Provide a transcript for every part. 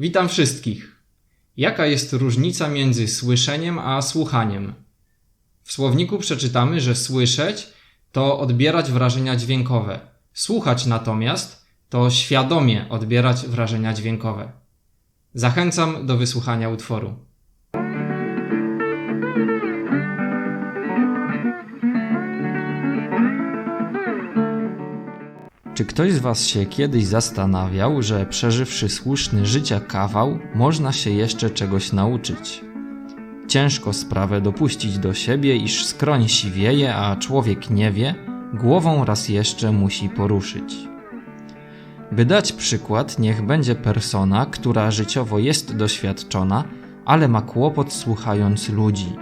Witam wszystkich. Jaka jest różnica między słyszeniem a słuchaniem? W słowniku przeczytamy, że słyszeć to odbierać wrażenia dźwiękowe. Słuchać natomiast to świadomie odbierać wrażenia dźwiękowe. Zachęcam do wysłuchania utworu. Czy ktoś z Was się kiedyś zastanawiał, że przeżywszy słuszny życia kawał, można się jeszcze czegoś nauczyć? Ciężko sprawę dopuścić do siebie, iż skroń siwieje, a człowiek nie wie, głową raz jeszcze musi poruszyć. By dać przykład, niech będzie persona, która życiowo jest doświadczona, ale ma kłopot słuchając ludzi.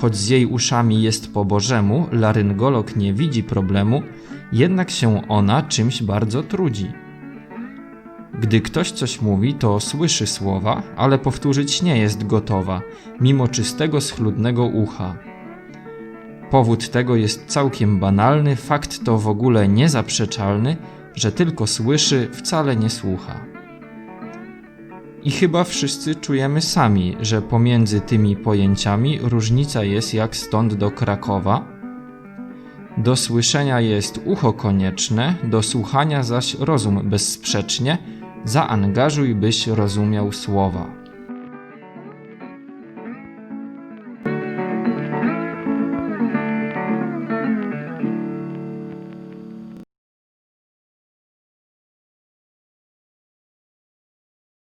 Choć z jej uszami jest po bożemu, laryngolog nie widzi problemu, jednak się ona czymś bardzo trudzi. Gdy ktoś coś mówi, to słyszy słowa, ale powtórzyć nie jest gotowa, mimo czystego, schludnego ucha. Powód tego jest całkiem banalny, fakt to w ogóle niezaprzeczalny, że tylko słyszy, wcale nie słucha. I chyba wszyscy czujemy sami, że pomiędzy tymi pojęciami różnica jest jak stąd do Krakowa. Do słyszenia jest ucho konieczne, do słuchania zaś rozum bezsprzecznie. Zaangażuj, byś rozumiał słowa.